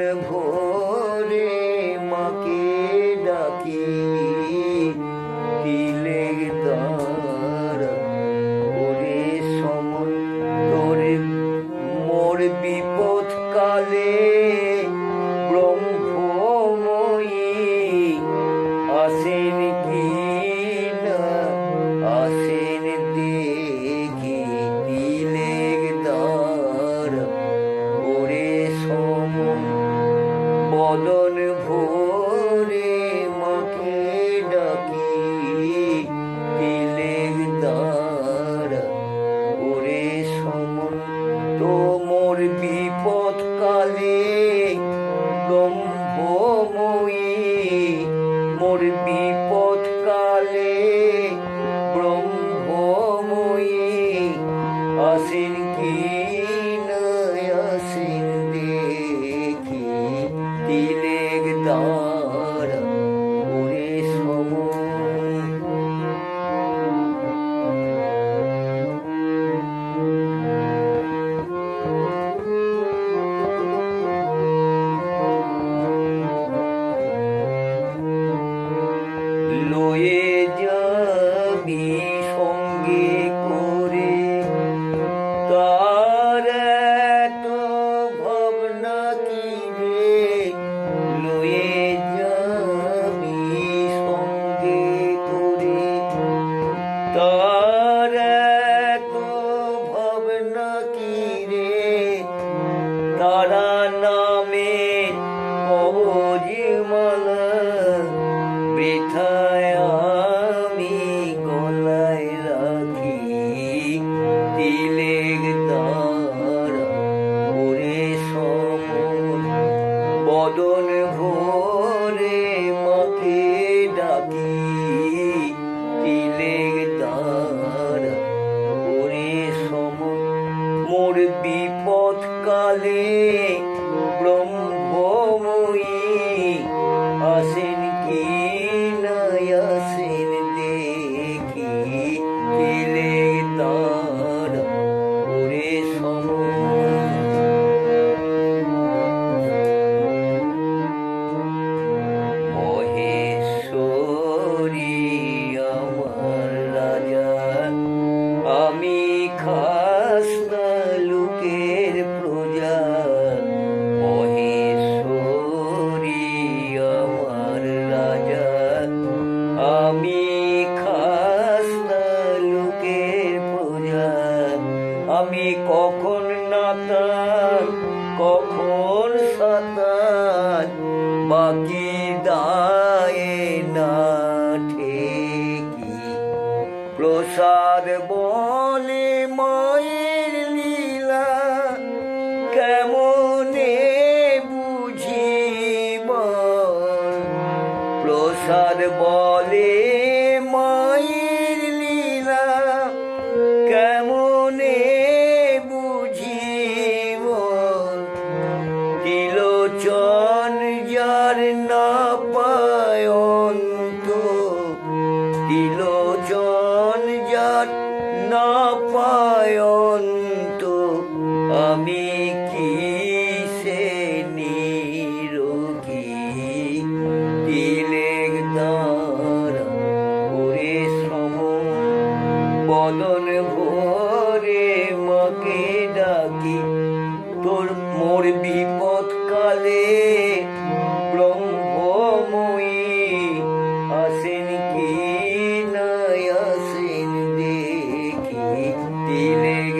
বদন আসেন কি আসেন দেখি। তিলেক দ্বার ওরে সমন লয়ে যাবি ভাবনা কি রে? তারা নামে মালা বৃথায় আমি গলায় রাখি। তিলেক তারা ওরে সমন বদন ভোরে কালে ব্রহ্মময়ী আসেন আমি কখন নাতাল, কখন সাতাল, বাকি দায়ে না ঠেকি। প্রসাদ বলে মায়ের লীলা, কেমনে বুঝিব? প্রসাদ বলে না পায় অন্ত তিলোচন যার না পায় আমি কি সে নিরোগী? তিলেক দ্বারা ওরে সম। বদন ভোরে মাকে ডাকি। তোর মোর বিপদ কালে তিলেক